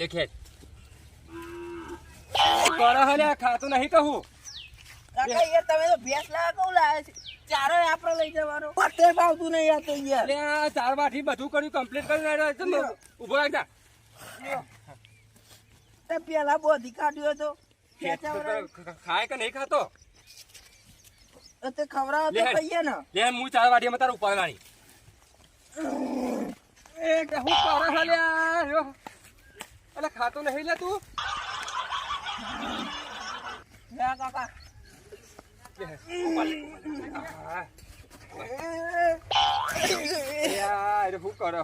લેખે કરે હલે ખાતું નહીં કહું. કાકા યાર તમે તો ભેંસ લાયા કહું લાયા છે? ચારો આપણે લઈ જવાનો. પટ્ટે ભાવતું નહીં આ તો યાર. એટલે આ ચાર વાઠી બધું કર્યું કમ્પ્લીટ કરીને આવ્યો છે. ઊભો રાખ. તે પેલા બોધી કાઢ્યો હતો. ખાય કે નહીં ખાતો? તો તે ખવડાવો તો કહીએ ને. લે હું ચાર વાટીમાં તારે ઉપાડવાની એ હું કરે હલે એટલે ખાતો નહીં લે તું લે કાકા. હા. કરે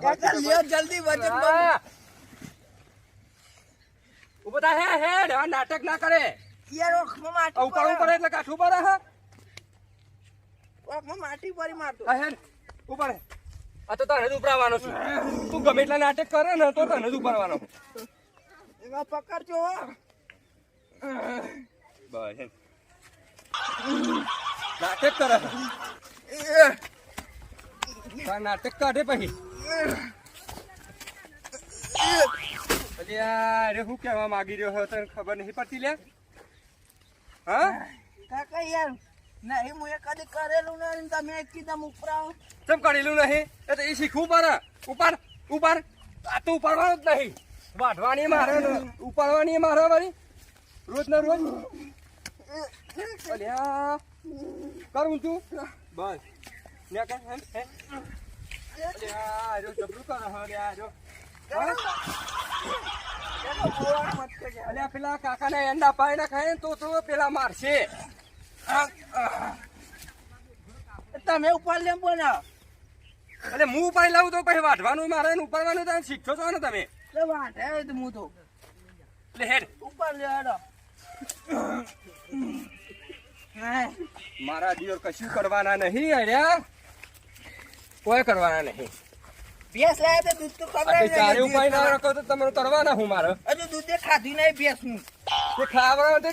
જલ્દી વજન. થા હે આ નાટક ના કરે યાર ઓખમાં માટી પડે પડે એટલે કાઠું પડે હે ઓખમાં માટી પડી મારતો આ ઉપર આ તો તને જ ઉપડાવવાનો છું તું ગમે એટલા નાટક કરે ને તો તને જ ઉપાડવાનો એમાં પકડજો. બસ. નાટક કરે નાટક કાઢે પછી અલ્યા અરે હું કહેવા માંગી રહ્યો હતો તને ખબર નહીં પડતી લે હા કાકા યાર નહીં હું એ કદી કરેલું નહીં તમે કીધા ઉપરાવો ચમ કરેલું નહીં એ તો એ શીખવું પડે ઉપાડ ઉપાડ આ તો ઉપાડવાનું જ નહીં વાઢવાની મારે ઉપાડવાની મારે વળી. રોજ ને રોજ. કરું તું બસ. ને કે હે અલ્યા જબરું કરે અલ્યા જો અલ્યા પેલા કાકાને એંડા પાઈ ના ખાય ને તો તો પેલા મારશે. તમે ઉપાડ લેમ બોલ્યા. એટલે હું ઉપાડી લાવું તો પછી વાઢવાનું મારે ઉપાડવાનું તમે શીખો છો ને તમે. તો વાંધે આવે તો હું તો એટલે હેડ. ઉપર લે હેડો. મારા દિયોર કશું કરવાના નહીં અડ્યા કોઈ કરવાના નહીં. ભેંસ લાયા તો દૂધ તો ખબર ચારે ઉપાય ના રાખો તો તમે કરવાના હું મારે. હજુ દૂધે ખાધું નહીં ભેંસનું તે ખાવા તે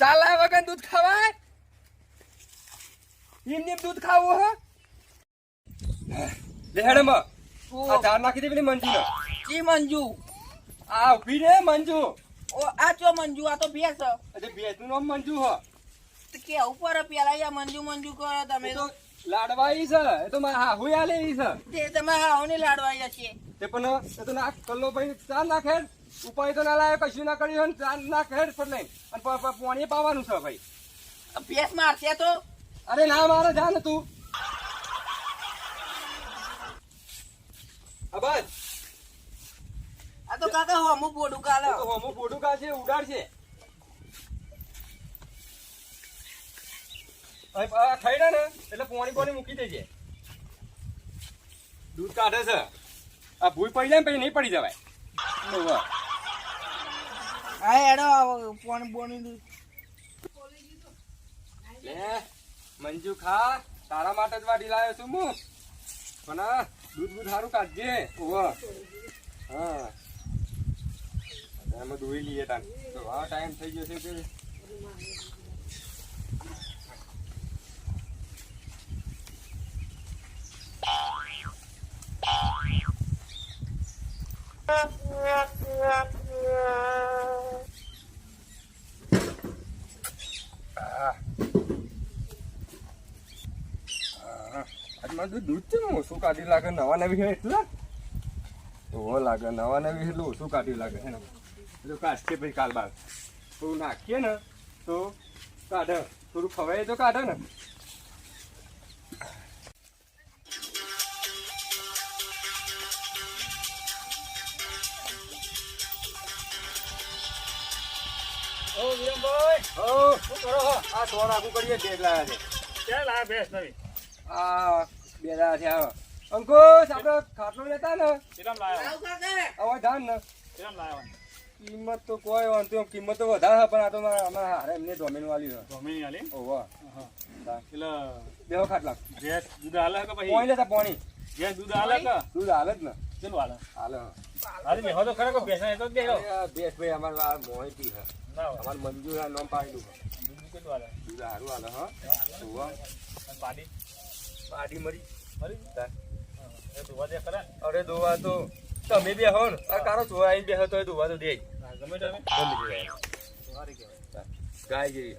ચાલા વગર દૂધ ખવાય? એમને દૂધ ખાવું હે? લેડમાં આ ચાર નાખી દે પેલી મંજુ ને જી મંજુ. આ ઊભી રે મંજુ. ઓ આ ચો મંજુ? આ તો ભેસ. હ. એટલે બેસનું નામ મંજુ હો. તો કે ઉપર પેલા યા મંજુ મંજુ કરો તમે. તો લાડવાઈ છે. એ તો મારા હાહુ આલે ઈ છે. તે તમે હાવને લાડવાઈ છે તે પણ એ તો ના કલ્લો ભાઈ ચાર નાખે ઉપાય તો ના લાવે કશું ના કર્યું હોય ને ચાર નાખે પર લઈ અને પાણી પાવાનું છે ભાઈ. ભેસ મારશે તો? અરે ના મારે જા ને તું હા બસ આ તો કાકા હમું બોડું કાલે હોમો બોડું છે ઉડાડશે ખાઈ ને એટલે પોણી પોણી મૂકી દેજે. દૂધ કાઢે છે. આ ભૂઈ પડી જાય ને પછી નહીં પડી જવાય. હા એડો પોણી પોણી દૂધ. લે મંજુ ખા તારા માટે જ વાડી લાવ્યો છું હું. પણ દૂધ બૂધ સારું કાઢજે. ઓવા હા. એમાં દોઈ લઈએ તો ટાઈમ થઈ ગયો છે કે દૂધ છે ને ઓછું કાઢી લાગે? નવા નવી એટલે તો લાગે નવા નવી એટલું ઓછું કાઢી લાગે, હે એટલે કાઢશે પછી કાલ બાર. થોડું નાખીએ ને તો કાઢે. થોડું ખવાય તો કાઢે ને. ઓ વિરમભાઈ. શું કરો આ સોર આગું કરીએ બે લાયા છે. ક્યાં લાયા ભેંસ નવી? આ બે લાયા છે આ અંકુશ આપણે ખાટલો લેતા ને. લાયા? હવે ધાન ને. કેટલામ લાયા? કિંમત તો કોઈ વાંધો કિંમત તો વધારે છે, પણ આ તો મારા અમારા હારે એમને ડોમેન વાળી છે. આલી ઓહો હા. હા. એટલે બેહો ખાટલા ભેંસ દૂધ હાલે કે પોણી પછી લેતા પોણી. ગેસ દૂધ હાલે કે દૂધ હાલે જ ને. ચલો હાલે હાલે અરે મેહો તો ખરા કે બેસા એ તો બેહો. બેસ ભાઈ અમારે આ પી છે. અમારે મંજૂર આ નામ પાડેલું છે દૂધ કેટલું હાલે દૂધ હારું હાલે હા. અને પાડી? પાડી મરી. મરી. એ ધોવા દે ખરા. અરે દોવા તો તમે બે હો ને. આ કારો જોવા બે હતો એ દોવા તો દે. ગમે તમે. ગાય જેવી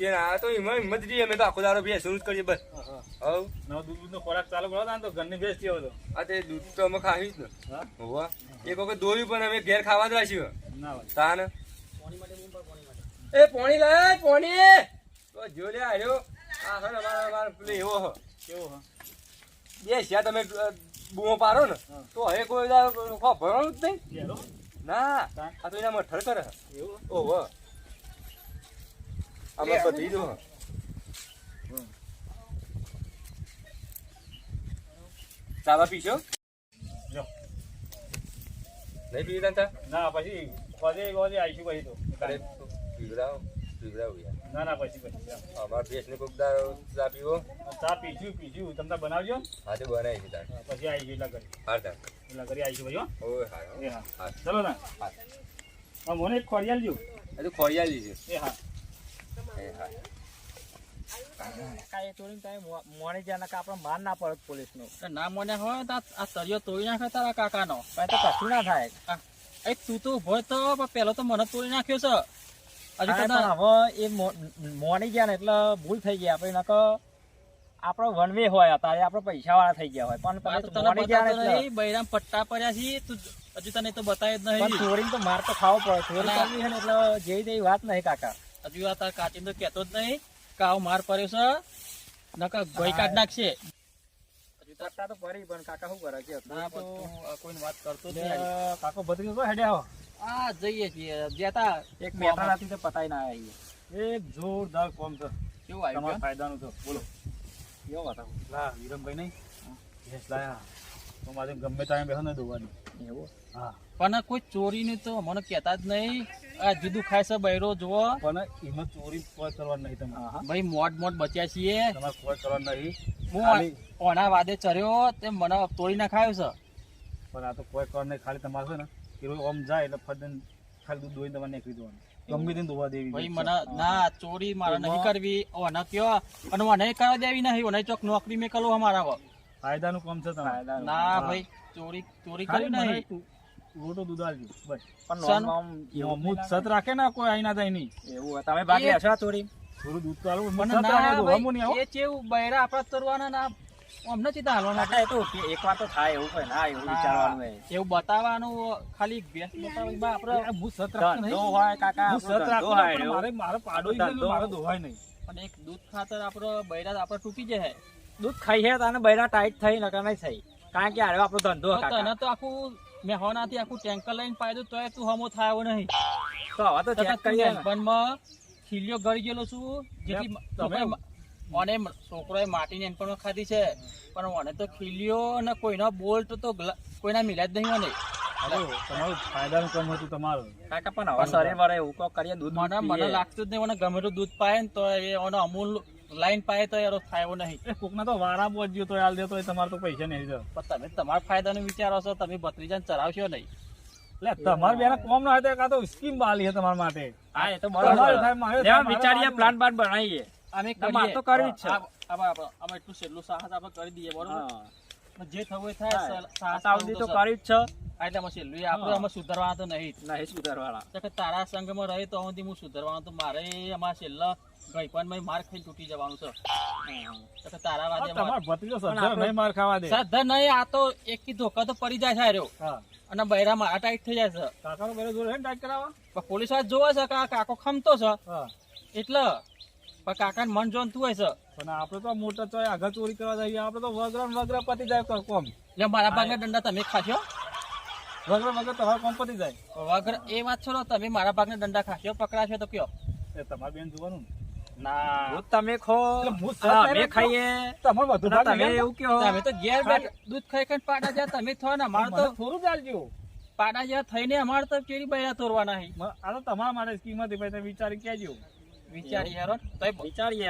ને આ તો એમાં હિંમત રહી અમે તો આખો દાડો બેસવું જ કરીએ બસ. હવ નવો દૂધ દૂધનો ખોરાક ચાલુ કરો ને તો ઘરની ભેંસ જેવો હતો. આ તે દૂધ તો અમે ખાવી જ ને? હોવા એક વખત દોર્યું પણ અમે ઘેર ખાવા જ રાખ્યું ના. તાન એ પોણી લાય પોણી તો જો લે આર્યો આ હે અમારા અમારા પેલો એવો હ કેવો હા? બે જ્યાં તમે બૂમો પારો ને તો હવે કોઈ ભરવાનું જ નહીં. ના આ તો એના મઠર કરે એવું? ઓહો. આમાં બધી જો ચાલા પીશો. નહીં પીવી ના પછી પછી આવીશું પછી તો. પીવડાવો પીવડાવો યાર. ના ના પછી પછી. અમારા ભેંસને કોક દાડો ચા પીવો. ચા પીશું પીશું તમને તાર બનાવજો. ને. હા તો બનાવી તાર. પછી આવીશું એટલા કરી હા તાર. એટલા આવી ગયું ભાઈ હો. ઓય હા ચલો ના. હા. મને એક ખોડિયાલ જો એ તો ખોરિયાલી છે. એ હા. એ હા. કાંઈ તોડીને કાંઈ મો- મોણી જ્યાં આપણે માર ના પડે પોલીસનો. તો ના મોને હોય તો આ- આ તોડી નાખે તારા કાકાનો. તો કશું ના થાય. આ, એ તું તો ઊભો તો પેલો તો મને તોડી નાખ્યો છે. તો હવે એ મોની ગયા ને એટલે ભૂલ થઈ ગઈ આપણે નકો આપણો વન વે હોય અત્યારે આપણે પૈસા વાળા થઈ ગયા હોય. પણ તમે તો ગયા એટલે બૈરામ પટ્ટા પડ્યા છે તું હજુ તને તો બતાવી જ નહીં. તો માર તો ખાવો પડે ચોરી કરવી છે ને એટલે જેવી તેવી વાત નહીં કાકા. હજુ આ તાર કાચીને તો કહેતો જ નહીં કાવ માર પડ્યો છે નકર ગોઈ કાઢ નાખશે. હજુ પટ્ટા તો ફરી પણ કાકા શું કરે છે? કોઈ વાત કરતો કાકો ભત્રીજો તો હેડે આવો આ જઈએ છીએ. જેતા એક મેથાણાથી તો પતાઈ ના આવીએ. એક જોરદાર કોમ છે. કેવું તમારા આવ્યું ફાયદાનું તો બોલો. કેવો બતાવો લા વિરમભાઈ નહીં? ભેંસ લાયા. તો મારે ગમે ત્યાં બેસો ને દોવાની. એવો? હા. પણ કોઈ ચોરી ને તો મને કહેતા જ નહીં. આ જુદું ખાય છે બૈરો જુઓ. પણ એમાં ચોરી કોઈ કરવાનું નહીં તમે ભાઈ મોટ મોટ બચ્યા છીએ. તમારે કોઈ કરવાનું નહીં. હું ઓના વાદે ચર્યો તે મને તોડી નાખાયો છે. પણ આ તો કોઈ કરવાનું નહીં. ખાલી તમારે છે ને કિલો ઓમ જાય એટલે ફટ ખાલી દૂધ દોઈને તમારે નીકળી દેવાનું ગમે તેને ધોવા દેવી ભાઈ મને ના ચોરી મારે નહીં કરવી. ઓને કયો. અને ઓને કરવા દેવી નહીં. ઓને ચોક નોકરી મેં કલો અમારા ફાયદાનું કામ છે તમારે. ના ભાઈ ચોરી ચોરી કરી નહીં. રોટો દૂધ આલજો બસ. સન- મોમું સત રાખે ને કોઈ આઈ ના થાય નહીં. એવું તમે ભાગ લેશો ચોરી? થોડું દૂધ તો આલવું મને ના એ ચેવું બૈરા આપણા તરવાના ના અમને ચિતા હાલવાના એ તો એક વાર તો થાય એવું કઈ ના એવું વિચારવાનું એવું બતાવવાનું ખાલી બેસ બતાવવી બા આપણે હું સત રાખતો નહીં. હોય કાકા હું સત રાખતો હોય મારે મારો પાડો મારો દોવાય નહીં. પણ એક દૂધ ખાતર આપણો બૈરા આપણે તૂટી જાય. દૂધ ખાઈ છે તને બૈરા ટાઈટ થઈ નકર નહીં થઈ. કારણ કે હારે આપણો ધંધો તને તો આખું મેં હોનાથી આખું ટેન્કર લઈને પાડ્યું તોય તું હમો થાય નહીં. તો હવે તો ચેક કરીએ પણ ખીલ્યો ગળી ગયેલો છું તમે- તમે અને છોકરોએ માટીની એનપણમાં ખાધી છે. પણ મને તો ખીલ્યો અને કોઈનો બોલ્ટ તો કોઈના મિલ્યા જ નહીં મને. તમારું ફાયદાનું કામ હતું તમારું. કાકા પણ હવે વાળા એવું કહો કરીએ દૂધ મને મને લાગતું જ નહીં મને ગમે તેટલું દૂધ પાય ને તો એ ઓનો અમૂલ લાઈન પાય તો એનો ફાયદો નહીં. કોકના તો વારા પહોંચ્યો તો હાલ દે તમારે તો પૈસા નહીં જો પણ તમે તમારા ફાયદાનું વિચારો છો તમે ભત્રીજાને ચરાવશો નહીં. એટલે તમારે બેના કોમ ના હોય તો કાં તો સ્કીમ બાલી છે તમારા માટે. હા એ તો વિચારીએ પ્લાન બનાવીએ. અમે કરીએ. તો કરવી જ છે. આપણે- એટલું છેલ્લું સાહસ આપણે કરી દઈએ બરોબર? જે થવું એ થાય સાહસ આવડી તો કરી જ છે. એટલે આમાં છેલ્લું આપણે અમે સુધારવાના તો નહીં નહીં સુધારવાળા તો કે તારા સંગમાં રહે તો સુધી હું સુધારવાનું તો મારે અમારા છેલ્લા ગઈપણમાં માર ખાઈ તૂટી જવાનું છે. તારા વાદે માર- તમારો ભત્રીજો પણ સજ્જન આપણે- નહીં માર ખાવા દે સાધન નહીં આ તો એક કી ધોકા તો પડી જાય છે. અને બૈરા મારા ટાઈટ થઈ જાય છે. કાકાનો પેલો જોડે ટાઈટ કરાવવા? પોલીસ વાત જોવે છે કે આ કાકો ખમતો છે? એટલે પણ કાકા મન જોનતું હોય છે. પણ આપણે તો મોટા ચોય આગળ ચોરી કરવા જઈએ. આપણે તો વગર વગર પતી જાય કોમ. એટલે મારા ભાગના દંડા તમે ખાશો વગર વગર તમારું કોમ પતી જાય. વગર એ વાત છો તમે મારા ભાગના દંડા ખાશો પકડાશો તો કયો? એ તમારે બેન જોવાનું ને. તમે ખો. અમે ખાઈએ. તમારે વધુ તમે એવું તમે તો ઘેર દૂધ ખાઈ ખાઈને પાડા જ્યાં તમે થો ને અમારે તો થોડું જ આલજો. પાડા જ્યાં થઈને અમારે તો કેરી બૈરા તોરવાના આ તો તમારા માટે સ્કીમ હતી ભાઈ તમે વિચારી કહેજો. વિચારી હેરો તોય વિચારીએ.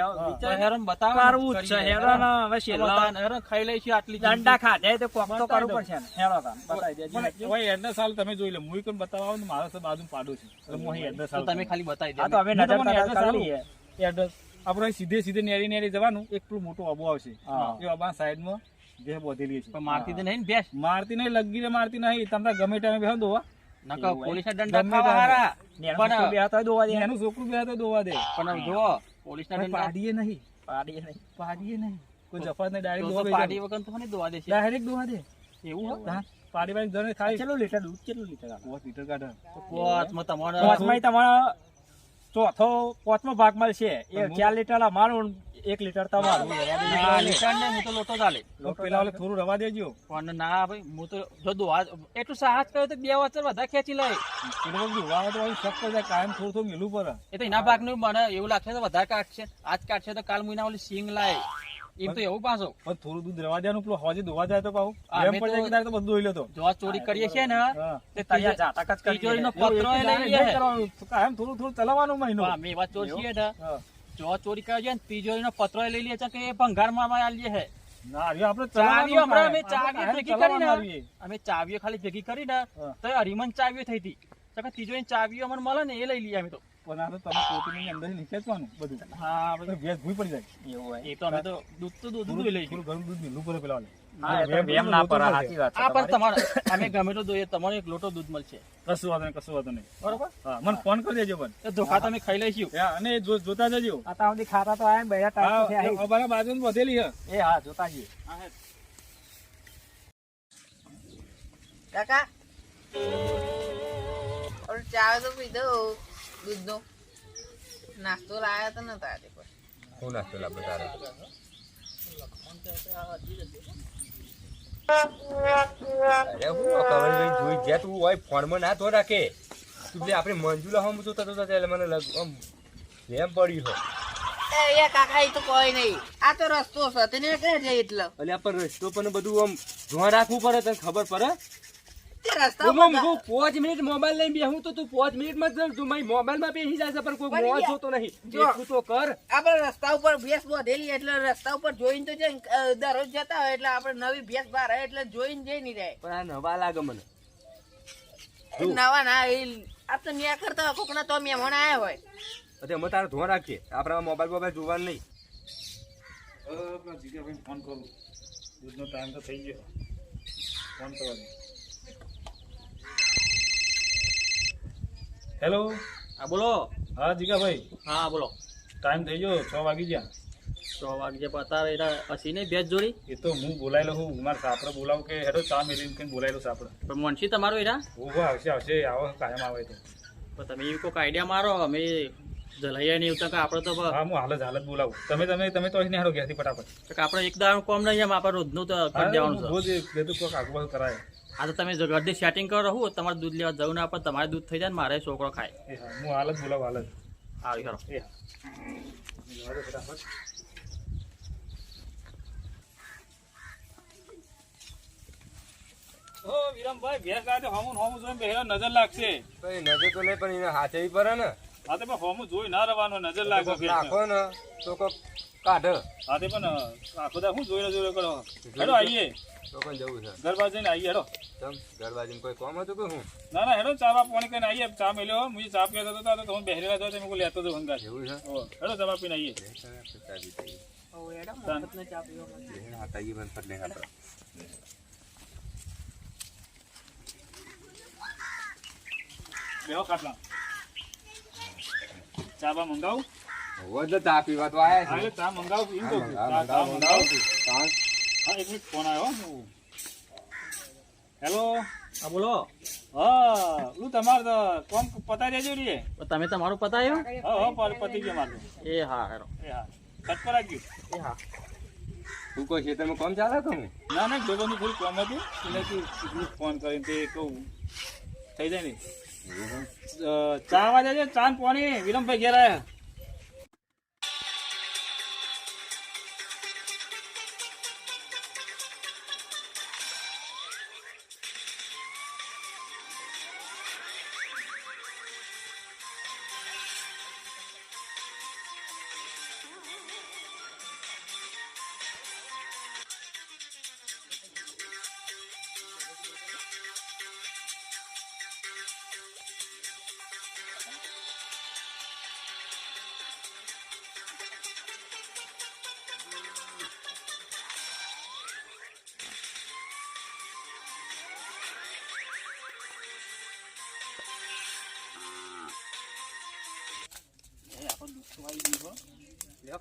કરવું છે હેરો હવે છેલ્લા બતાવો હેરોન ખાઈ લઈશું આટલી દંડા ખાધે તો કોક તો કરવું પડશે હેરો તાન, બતાવી દેજો. ઓય એડ્રેસ હાલ તમે જોઈ લો. હું કોઈ બતાવવા આવું ને મારા તો બાજુ પાડું છું. એટલે હું અહીં એડ્રેસ તો તમે ખાલી બતાવી હા દો તો હવે નજર તમને તરત address કરી આલું. લઈએ. એડ્રેસ. આપણે સીધે સીધે નેરી નેરી જવાનું. એક પેલું મોટું અબો આવશે. એ અબા સાઈડમાં જે બોધેલી છે. પણ મારતી તો નહીં ને મારતી નહીં લગી મારતી નહીં. તમને ગમે ટાઈમે બેસો દોવા નકર પોલીસ દંડા ખાવા હારા. પણ- બે બેહતા દોવા દે. એનું છોકરું બે તો દોવા દે. પણ જો પોલીસ ના દંડા પાડીએ નહીં. પાડીએ નહીં. પાડીએ નહીં. કોઈ જફાત ને ડાયરેક્ટ દોવા પાડી વગર તો મને દોવા દેશે? ડાયરેક્ટ દોવા દે. એવું હોય? પાડી વાળી જણે ખાલી કેટલું લીટર દૂધ? કેટલું લીટર? પાંચ લીટર કાઢે. માં તમારા તમારે પાંચમાંય તમારો ચોથો પાંચમો ભાગ મળશે. એ ચાર લીટર મારું એક લીટર તમારું. લીટર ને હું તો લોટો ચાલે પેલા થોડું રવા દેજો. પણ ના ભાઈ હું તો જો દોવા એટલું સાહસ કર્યો તો બે વચ્ચે વધારે ખેંચી લે એટલે દોવા તો વાળું શક કાયમ થોડું થોડું મેલું પડે. એ તો એના ભાગનું મને એવું લાગશે તો વધારે કાઢશે. આજ કાઢશે તો કાલ મહિના ઓલી સિંગ લાય. એમ તો એવું પાછો. પણ થોડું દૂધ રવા દેવાનું પેલું હોજે ધોવા જાય તો પાછું. એમ પડી જાય તો- બધું ધોઈ લેતો જો ચોરી કરીએ છે ને તે તૈયાર ત્રીજો- જાતક જ કરી ચોરીનો. પત્રો એ લઈ લે. કાયમ થોડું થોડું ચલાવવાનું મહિનો. અમે એવા? ચોર છીએ ને જો ચોરી કરે છે ને તિજોરીનો પત્રો લઈ લે છે કે એ ભંગારમાં અમે આલી છે. ના આપણે ચાવીઓ અમે ચાવીઓ ભેગી. અમે ખાલી ભેગી કરી ને તો હરિમન ચાવીઓ થઈ હતી. તો કે તિજોરીની ચાવીઓ અમને મળે ને એ લઈ લઈએ અમે તો. પણ આ તો તમે પોતીની અંદર નીચેવાનું બધું. હા એટલે ભેંસ ભૂઈ પડી જાય. એવું હોય. એ તો અમે તો દૂધ તો દૂધ દૂધ લઈ થોડું ઘણું દૂધ મેલું પડે પેલા ઓલે. હા, એ તો વેમ વેમ ના લોટો સાચી વાત આ પણ તમારે અમે ગમે તો દોઈએ તમારે એક લોટો દૂધ મળશે. કશું વાંધો નહીં કશું વાંધો નહીં. બરોબર? હા મને ફોન કરી દેજો પણ. ધોખા તમે ખાઈ લઈશું. અને જોતા જજો. આ ખાતા તો આયા ટાઈમ અમારા બાજુમાં વધેલી હે. એ હા જોતા જઈએ. કાકા. ઓલો ચા તો પીધો દૂધનો નાસ્તો લાવ્યો તો નતો આજે કોઈ. હું નાસ્તો લાવ તારે અરે હું કવરભાઈ જોઈ જ્યાં તું હોય ફોનમાં ના તો રાખે. તું આપણે મંજુલા હમ તો થતો થતો એટલે મને લગ- આમ એમ પડ્યું હોય એ એ કાકા એ તો કોઈ નહીં. આ તો રસ્તો છે તેને ક્યાં જાય એટલે? એટલે આપણે રસ્તો પણ બધું આમ ધ્યાન રાખવું પડે તને ખબર પડે? તે રસ્તા હું મિનિટ મોબાઈલ લઈને બેહું તો તું પાંચ મિનિટમાં જ તું મારી મોબાઈલમાં બેસી જાય છે પણ કોઈ પણ જોતો નહીં. જો. તો કર. આપણે રસ્તા ઉપર ભેંસ બાંધેલી એટલે રસ્તા ઉપર જોઈને તો જાય દરરોજ જતા હોય એટલે આપણે નવી ભેંસ બહાર આવે એટલે જોઈને જઈ નહીં રહે. પણ આ નવા લાગે મને. નવા ના એ આ તો ન્યા કરતા કોકના તો મહેમાન આયા હોય. એટલે અમે તારે રાખીએ. આપણે મોબાઈલ મોબાઈલ જોવાનું નહીં. ફોન કરું. દૂધનો ટાઈમ તો થઈ ગયો. ફોન કરવા હેલો હા બોલો. હા જીગાભાઈ. હા બોલો. ટાઈમ થઈ ગયો છ વાગી ગયા. છ વાગી ગયા પતાવે એના હસી નહીં ભેજ જોડી? એ તો હું બોલાયેલો હું મારા સાપડે બોલાવું કે હેડો ચા મેળવીને કઈ બોલાયેલો સાપડે પણ મનસી તમારો એરા ઊભો આવશે આવશે. આવો કાયમ આવે તો. પણ તમે એવું કોઈક આઈડિયા મારો અમે જલાઈએ નહીં ઉતર આપણે તો હા હું હાલ જ હાલ જ બોલાવું. તમે તમે તમે તો અહીં હારો ઘેરથી ફટાફટ. આપણે એક દાડો કોમ નહીં એમ આપણે રોજનું તો કરી દેવાનું છે. રોજ બે તો કોઈક આગળ કરાય. આ તો તમે જો સેટિંગ કરો રહો તમારે દૂધ લેવા જવું ના પડે તમારે દૂધ થઈ જાય ને મારે છોકરો ખાય. હું હાલ જ બોલાવું હાલ જ. આવી ખરો વિરમભાઈ ભેંસ ગાડે હોમું હોમું જોઈને બેહેલા નજર લાગશે. તો નજર તો નહીં પણ એને હાથે પડે ને. હા તો પણ હોમું જોઈ ના રહેવાનો નજર લાગે નાખો ને તો કોક કાઢ. હા તે પણ આખો દા શું જોઈને જોઈને કરો? હેડો આવીએ તો પણ જવું છે. ઘર બાજુ જઈને આવીએ હેડો. તમ ઘર બાજુમાં કોઈ કોમ હતું કે હું ના ના હેડો ચા બા પાણી કરીને આવીએ ચા મેલ્યો હો. મુझे ચા પીવા જતો તો તમે બેહેલા છો તમે લેતો હતો હંગા એવું છે? ઓ હેડો ચા બા પીને આવીએ આપણે બેહો ખાટલા. ચા બા મંગાવું? હવે જ ચા પીવા તો આયા છે. ચા મંગાવું એમ કહું ચા- મંગાવું હા. એક મિનિટ ફોન આવ્યો હેલો હા. બોલો. હા હું તમારે તો કોમ પતાવી દેજો રે તો તમે તમારું પતાયો? હા હા પર- પતી ગયો મારું. એ હા હેરો. એ હા. કટ પર રાખ્યું એ હા. તું કોઈ ખેતરમાં કોમ ચાલે કે હું ના ના જોગોનું ફૂલ કોમ હતું. એટલે તું એટલું ફોન કરીને તે કહું. થઈ જાય ને? ચા વાજે છે ચા પાણી. વિલમભાઈ ઘેર આયા.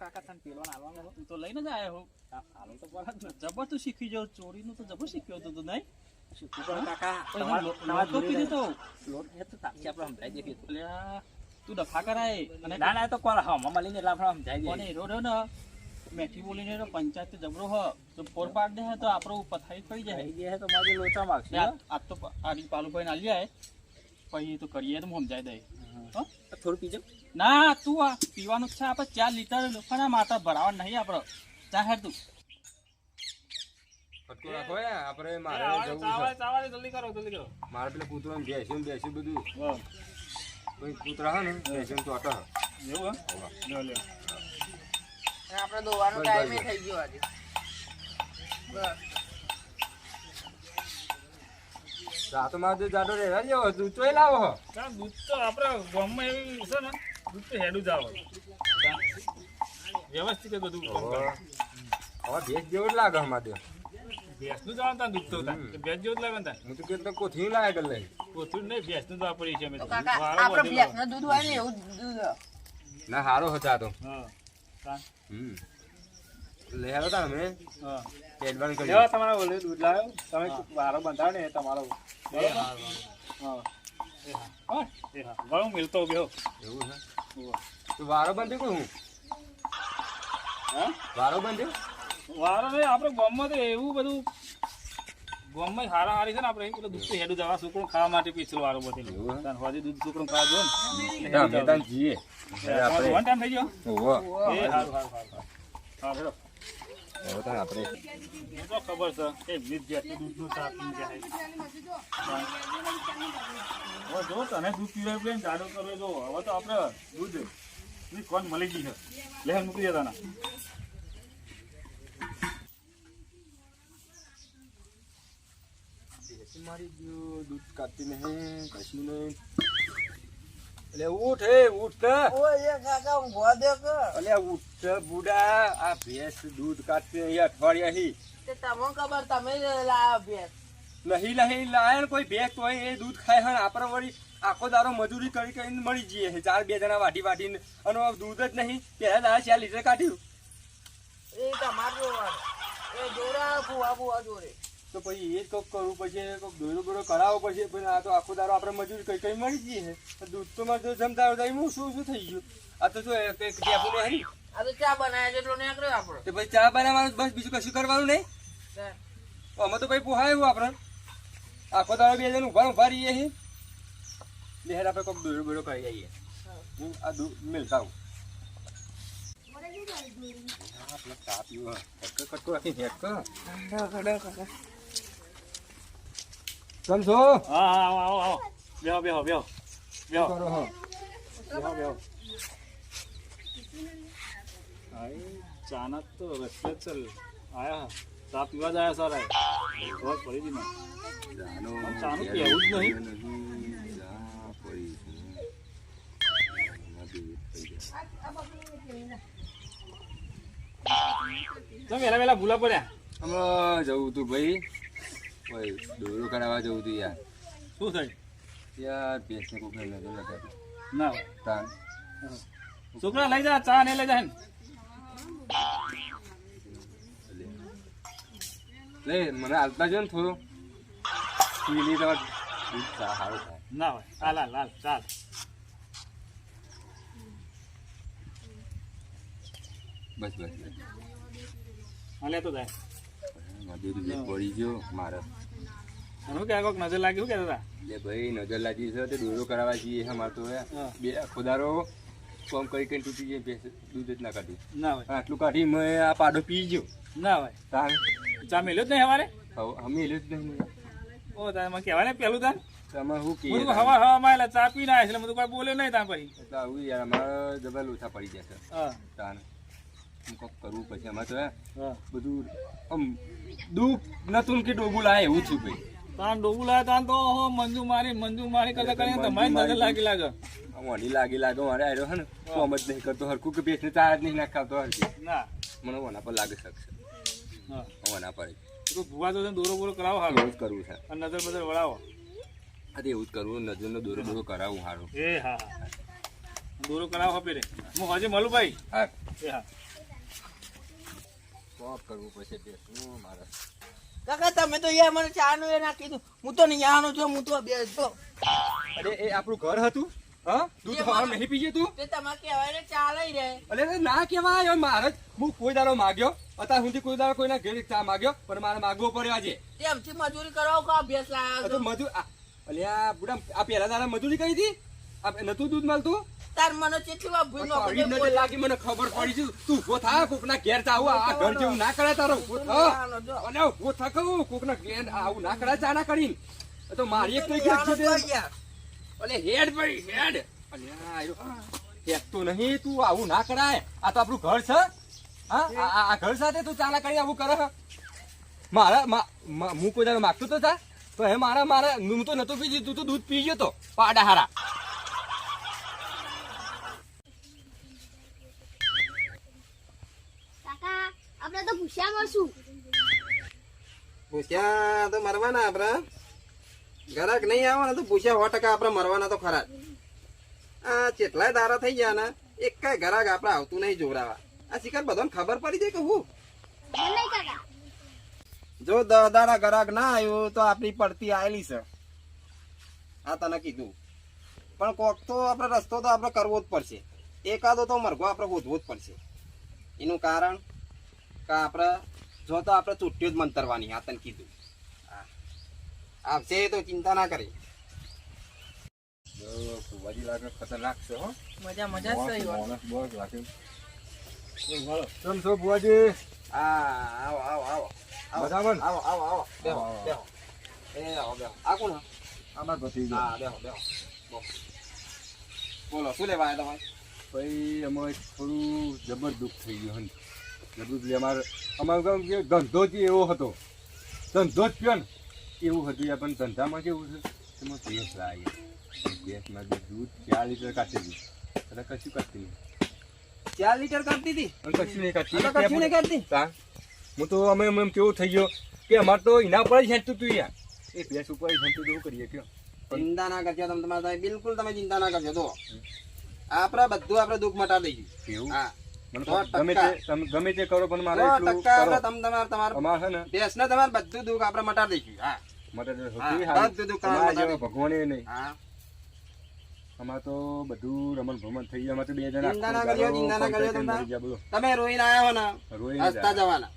કાકા તને પેલો નાલવાનો તું તો લઈને જ આવ્યો હો. આલો તો બરાબર જબર તું શીખી જાવ ચોરીનું તો જબર શીખ્યો હતો તું નહીં તો તો તો. તું ના તો મેઠી બોલીને રહ્યો, પંચાયત તો જબરો હ તો ફોર પાડ દે તો આપણો પડી જાય થઈ ગયા તો મારી લોચા તો આડી પાલુભાઈ ના જાય પછી તો કરીએ તો સમજાય દે? થોડું પીજો ના તું આ પીવાનું છે આપણે ચાર લીટર લોકોના માથા ભરાવા નહીં આપણે. ચા હેર તું. આપણે મારે જલ્દી કરો જલ્દી કરો. મારે પેલા કૂતરો બેસ્યું બેસ્યું બધું. કોઈ કૂતરા હે ને બેસ્યું એવું. આપણે દોવાનો બસ, થઈ ગયો આજે. બસ. ચા તો જાડો રહેવા જેવો દૂધ તો લાવો દૂધ તો આપણા ગામમાં એવી છે ને. હેડું જ વ્યવસ્થિત બધું. હવે ભેજ જેવું જ લાગે અમારે. ભેંસનું જ આવે ને તાન દૂધ તો તાન. ભેંસ જેવું જ લાગે ને હું તો કેટલો લાયા કર લઈ કોથળું નહીં, ભેંસનું જ વાપરીએ છીએ અમે તો. તો. કાકા વારો આપણે ભેંસનું દૂધ હોય ને એવું દૂધ. ના સારો હતા તો. હા, હમ. લઈ આવ્યો તા અમે. હા. એડવાન્સ લેવા દૂધ લાવ્યો તમે વારો બંધાવ ને તમારો. હા, વાળો મિલતો ગયો. એવું છે? વારો બંધ કોઈ હું? વારો બંધ વારો નહીં આપણે ગામમાં તો એવું બધું ગામમાં હારા હારી છે ને આપણે પેલું દૂધ હેડું જવા છોકરો ખાવા માટે પીછલો વારો બધેલું હોજે દૂધ છોકરો ખાવા ને ટાઈમ થઈ ગયો. એ હારું હા. હવે આપણે ખબર છે એ દૂધનું જાય. જો તને દૂધ પીવાય પ્લેન જાડો કરો જો હવે તો આપણે દૂધની કોણ મળી ગઈ છે. લે મૂકી દેતા ના મારી જો દૂધ કાઢતી નહીં કશું નહીં. એટલે ઉઠ હે ઉઠ. ઓય કાકા ઊંઘવા દે કે? અલે ઉઠ. બુડા આ ભેંસ દૂધ કાઢતી નહીં અઠવાડિયા હી તે તમને ખબર તમે લાયા ભેંસ. નહીં નહીં લાય કોઈ ભેંસ તોય એ દૂધ ખાય હે ને આપણે વળી આખો દારો મજૂરી કરી કરીને મળી જઈએ છે ચાર બે જણા વાટી વાટીને અને દૂધ જ નહીં. પહેલા દાડા ચાર લીટર કાઢ્યું. એ તમારું એ જોરા ભૂવા ભૂવા જોડે તો પછી એ કોક કરવું પડશે કોક દોરો બોરો કરાવવો પડશે. પણ આ તો આખો દારો આપણે મજૂરી કઈ કઈ મળી જઈએ છે તો દૂધ તો મારે જમતા હું શું શું થઈ ગયું? આ તો જો એક ડેપો હરી આ તો ચા બનાવ્યા જેટલો નીકળ્યો આપણો. તો પછી ચા બનાવવાનું બસ બીજું કશું કરવાનું નહીં. અમે તો ભાઈ પોહાય એવું આપણે. આખો દાડો બે જણ ઊભા ઊભા રહીએ છીએ. લહેર આપણે કોઈક દોરો બોરો કરી આવીએ. હું આ દૂધ મિલતા હું ચા પીવો. કટકો કેમ છો? હા હા આવો આવો આવો. બેહો બેહો બેહો. બેહો. બેહો બેહો. હાય ચાના તો રસ્તે જ ચલ આયા ચા પીવા જ આયા સારા पड़ी આમ ચાનું પીવું જ નહીં. તો વેલા વેલા ભૂલા પડ્યા હમણાં જવું તું ભાઈ ભાઈ દોરો કરાવવા જવું તું યાર શું થાય યાર ભેંસને કોઈ નજર લગાડી ના છોકરા લઈ જા ચા ને લઈ જા હે ને. લે મને હાલતા જો ને થોડો. પીલી તમારે દૂધ સારું થાય. ના હોય. હાલ હાલ હાલ ચાલ. બસ બસ બસ. હા લેતો જાય. મારે પડી ગયો મારે. હું ક્યાં કોઈક નજર લાગી શું કહેતા હતા? એટલે ભાઈ નજર લાગી છે તે દોરો કરાવવા જઈએ છે તો. બે ખુદારો કોમ કરી કરીને તૂટી જાય ભેંસ દૂધ જ ના કાઢી. ના હોય. આટલું કાઢી મેં આ પાડો પી ગયો. ના હોય. તારે? ચા મેલ્યો જ નહીં હવારે? હવે મેલ્યો જ નહીં ઓ તારે મને કહેવાય ને પેલું તાર? તમે હું કહીએ તો હવા એટલે ચા પી ના એટલે મને કોઈ બોલ્યો નહીં ત્યાં પછી. એટલે આવું યાર અમારે જબર ઓછા પડી જશે હા. તાને હું કોક કરવું પછી અમારે તો બધું આમ દુઃખ નતું કે ડોબું લાય એવું ભાઈ. તાન ડોબું લાવે તાન તો મંજુ મારી મંજુ મારી કરતા કરીને તમારી નજર લાગી લાગે. મને લાગી લાગે મારે આવ્યો હે ને કોમ જ નહીં કરતો હરખું કે પેટને ચાર જ નહીં નાખાવતો હરખી. ના. મને ઓના પર લાગે શકશે હા. ઓના પર. તો ભૂવા તો દોરો બોરો કરાવો હાલ. એવું જ કરવું છે. અને નજર બજર વળાવો. અરે તો એવું જ કરવું નજરનો દોરો બોરો કરાવું સારું એ હા. હા દોરો કરાવો હપે રે હું હજે મળું ભાઈ? હા. એ હા. કરવું પડશે બેસવું મારે? કાકા તમે તો યાર મને ચાનું એ નાખી દીધું હું તો નહીં આનું છું હું તો બેસતો અરે એ આપણું ઘર હતું? તું તો આમ નહીં પીજે તું? તે તમારે કહેવાય ને ચાલે રે. અરે અરે ના કેવાય મારે હું કોઈ દાડો માગ્યો. અત્યાર સુધી કોઈ દાડો કોઈના ઘેર ચા માગ્યો પણ મારે માગવો પડ્યો આજે. તે મજૂરી કરાવો કા અભ્યાસ આ તો. મજૂર અલ્યા બુડા આ પહેલા દાડા મજૂરી કરી હતી? આ નતું દૂધ મળતું? તાર મને કેટલી વાર ભૂલ નોકરી લાગી મને ખબર પડી છે. તું ઊભો થા કોકના ઘેર જાવ આ ઘર જેવું ના કરે તારો ઊભો થા. અને ઊભો થા કહું કોકના ઘેર આવું ના કરે ચા ના કરીને. તો મારી એક કઈ છે તે. અલે હેડ ભાઈ હેડ. અલ્યા આયો. હેડ તો નહીં તું આવું ના કરાય. આ તો આપણું ઘર છે. હા આ- આ આ ઘર સાથે તું ચાલા કરી આવું કરે મારા મા- મા- હું કોઈ દાડો માગતો તો તા તો હે મારા મારા હું તો નતો પીજી તું તો દૂધ પી ગયો તો પાડા હારા. કાકા આપણે તો ભૂસ્યા મળશું પૂછ્યા તો મરવાના આપડે ગરાક નહીં આવે ને તો પૂછ્યા સો ટકા આપણે મરવાના તો ખરા આ કેટલાય દારા થઈ ગયા ને એક કઈ ગરાક આપણે આવતું નહીં જોવરાવા આ શિકાર બધાને ખબર પડી જાય કે હું? જો દસ દાડા ગરાક ના આવ્યું તો આપણી પડતી આવેલી છે. આ તને કીધું. પણ કોક તો આપણે રસ્તો તો આપણે કરવો જ પડશે. એકાદો તો મરઘો આપણે ગોધવો જ પડશે. એનું કારણ કે આપણે જો તો આપણે ચૂંટ્યું જ મંતરવાની આ તને કીધું. આવશે તો ચિંતા ના કરી. ફુવાજી લાગે ખતરનાક છે હો. મજા મજા જ થઈ માણસ બસ લાગે. કેમ છો ફુવાજી? હા આવો આવો આવો. આવો બરાબર આવો આવો આવો. બેહો આવો, આવો. બેહો. એ આવો બેહો. આ કોણ હા? આમાં પતી હા બેહો બેહો. બોલો. બોલો શું લેવા આવ્યા તમારે? ભાઈ અમારે થોડું જબર દુઃખ થઈ ગયું હન. જબર અમારે અમારું ગામ કે ધંધો જ એવો હતો. ધંધો જ પ્યો ને. એવું હતું? પણ ધંધામાં કેવું છે એમાં ભેંસ લાવી. ભેંસમાં દૂધ ચાર લીટર કાઢી દીધું. એટલે કશું કાઢતી નહીં. ચાર લીટર કરતી હતી કશું નહીં કાઢતી કશું નહીં કાઢતી હું. તો અમે એમ કેવું થઈ ગયો કે અમારે તો એના પર જ હેંચતું હતું યાર એ ભેંસ ઉપર જ હેંચતું તો કરીએ કયો ચિંતા ના કરજો તમે તમારા બિલકુલ તમે ચિંતા ના કરજો તો આપણે બધું આપણે દુઃખ મટાડી દઈએ. એવું? હા. ગમે તે તમે ગમે તે કરો પણ મારે તમારે તમારે અમારે છે ને ભેંસ ને તમારે બધું દુઃખ આપણે મટાડી દઈશું હા. ભગવાને નહીં. હા. અમારે તો બધું રમણ ભમણ થઈ ગયા તો બે જણા તમે. રોઈને આવ્યા હો ને રોઈ હસતા જવાના.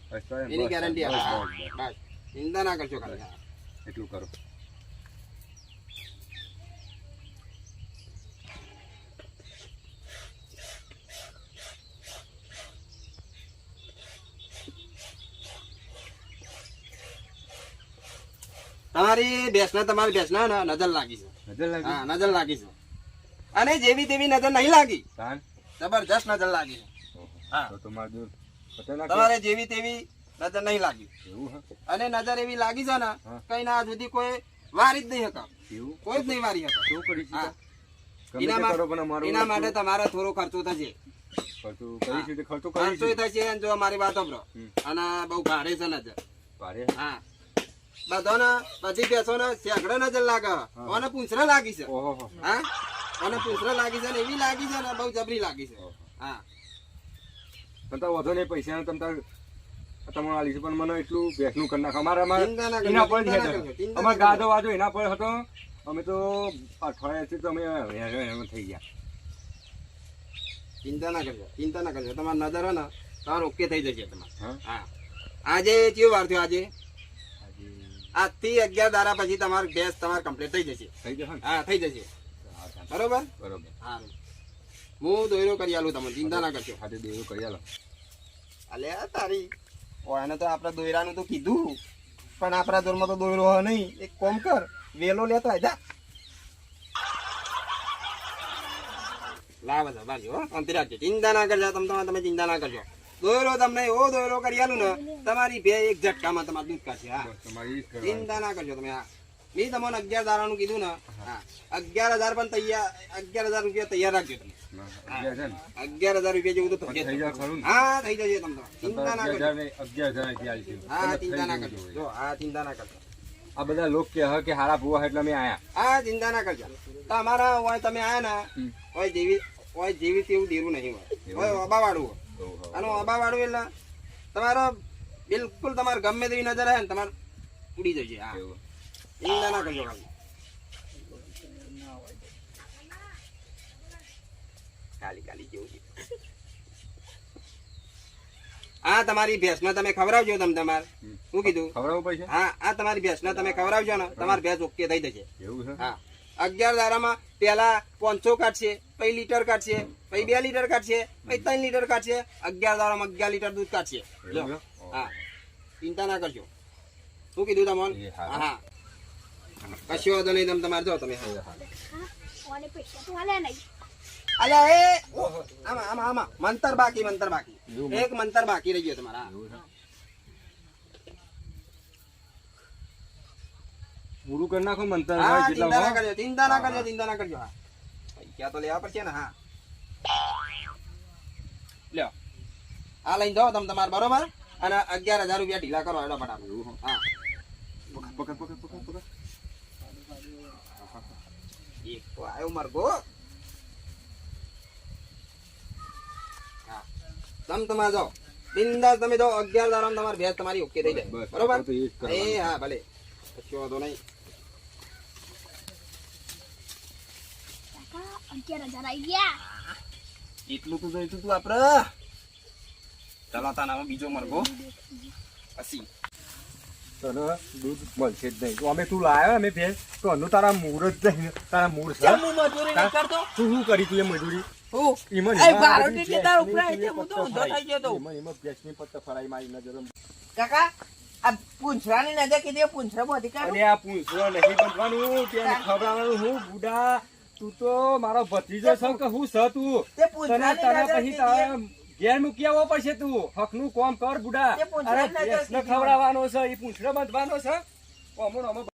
એની ગેરંટી. બસ ચિંતા ના કરશો એટલું કરો. તમારી બેસના તમારી બેસના નજર લાગી છે. નજર લાગી? હા નજર લાગી છે. અને જેવી તેવી નજર નહીં લાગી. જબરજસ્ત નજર લાગી છે. હા. તો તમારે તમારે જેવી તેવી નજર નહીં લાગી. અને નજર એવી લાગી છે ને કઈ ના સુધી કોઈ વારી જ નહીં હતા એવું? કોઈ જ નહીં વારી હતા શું કરી એના માટે તમારે થોડો ખર્ચો થશે. ખર્ચો થશે અને જો અમારી વાત સાંભળો. અને બહુ ભારે છે નજર. ભારે? હા. બધાને પછી બેસો ને સેંકડો નજર લાગે. અને પૂંછડા લાગી છે. હા. અને પૂંછડા લાગી છે ને એવી લાગી છે ને બહુ જબરી લાગી છે. હા. પણ તો વધો નહીં પૈસા તમ તાર આલી છે પણ મને એટલું ભેંસનું કરી નાખ. અમારા એના પર અમારે ગાધો વાજો એના પર હતો. અમે તો અઠવાડિયાથી તો અમે થઈ ગયા. ચિંતા ના કરજો ચિંતા ના કરજો. તમારા નજર હોય ને તમારે ઓકે થઈ જશે તમારે. હા? આજે કેવું વાર થયો આજે? આજથી અગિયાર દારા પછી તમારું ગેસ તમારે કમ્પ્લીટ થઈ જશે. થઈ જશે હા થઈ જશે. બરોબર? બરોબર. હા. હું દોયરો કરી આલું તમે ચિંતા ના કરજો હા દોયરો કરી આલો. અલે તારી. એને તો આપણા દોયરાનું તો કીધું. પણ આપણા દોરમાં તો દોયરો હોય નહીં. એક કોમ કર વેલો લેતો આય જા. લાવ બાજુ હો. ચિંતા ના કરજો તમે તમે ચિંતા ના કરજો. દોયરો તમને એવો દોયરો કરી આલું ને તમારી બે એક ઝટકામાં તમારે દૂધ કાઢશે હા. તમારી. ચિંતા ના કરજો તમે હા. મેં તમને અગિયાર દાડાનું કીધું ને હા. અગિયાર હજાર પણ તૈયાર અગિયાર હજાર રૂપિયા તૈયાર રાખજો તમે. અગિયાર હજાર રૂપિયા જેવું તો? હા થઈ જશે તમને. ચિંતા ના કરજો. હા ચિંતા ના કરજો. જો હા ચિંતા ના કરજો. આ બધા લોક કે કે હારા ભૂવા એટલે અમે આયા. હા ચિંતા ના કરજો. તો અમારા હોય તમે આયા ને હોય જેવી હોય જેવી તેવું દેરું નહીં હોય. હોય નહીં? વાળું હોય. ઓહો. આબા વાળું એટલે તમારો બિલકુલ તમારે ગમે તેવી નજર આવે ને તમારે ઉડી જશે હા. ઈંડા ના કરજો ખાલી. ખાલી ખાલી જેવું છે. આ તમારી ભેંસને તમે ખવડાવજો તમે તમારે. શું કીધું? ખવડાવવું પડશે હા આ તમારી ભેંસને તમે ખવડાવજો ને તમારી ભેંસ ઓકે થઈ જશે. એવું છે? હા. અગિયાર દારામાં પહેલા પાંચસો કાઢશે પછી લીટર કાઢશે પછી બે લીટર કાઢશે પછી ત્રણ લીટર કાઢશે અગિયાર દારામાં અગિયાર લીટર દૂધ કાઢશે? હા. ચિંતા ના કરશો શું કીધું તમને? હા. હા કશો વાંધો નહીં તમે તમારે જો તમે. કોને પૈસા તો હાલે નહીં. અલ્યા એ. આમાં આમાં આમાં. મંતર બાકી મંતર બાકી. એક મંતર બાકી રહી ગયો તમારા એવું છે પૂરું કરી નાખો મંતર હા ચિંતા ના કરજો ચિંતા ના કરજો ચિંતા ના કરજો. હા પૈસા તો લેવા પડશે ને હા. લ્યો. આ લઈને જાઓ તમે તમારે બરોબર? અને અગિયાર હજાર રૂપિયા ઢીલા કરો એનો ફટાફટ. હા. પકડ પકડ પકડ પકડ એક તો આવ્યો મરઘો હા. તમે તમારે જાઓ. બિંદાસ તમે જાઓ અગિયાર દાડામાં તમારી ભેંસ તમારી ઓકે થઈ જાય. બરોબર? એ હા ભલે. કશો વાંધો નહીં કાકા અગિયાર હજાર આવી ગયા એટલું તો જોઈતું તું આપણે ચલો તાના બીજો મરઘો અસી તને દૂધ મળશે જ નહીં અમે તું લાયો અમે ભેંસ તો અનુ તારા મૂળ જ નહીં તારા મૂળ છે હું મજૂરી નહીં કરતો તું શું કરી તું એ મજૂરી હું ઈમન એ ઈમન બારોટ તાર ઉપરા ભેંસની હું તો ઊંધો થઈ ગયો તો. ઈમન ઈમન ભેંસની પત્તો ફરાઈ મારી નજર કાકા આ પૂંછડાની નજર કીધી પૂંછરા બધી કાઢો અને આ પૂંછરો નહીં બનવાનું તેને ખવડાવવાનું હું બુડા તું તો મારો ભત્રીજો છે કે હું છે તું. તે તને તને પછી ઘેર મૂકી આવવો પડશે તું. હકનું કોમ કર બુડા. અરે. ખવડાવવાનો છે એ પૂંછડો બાંધવાનો છે. અમુક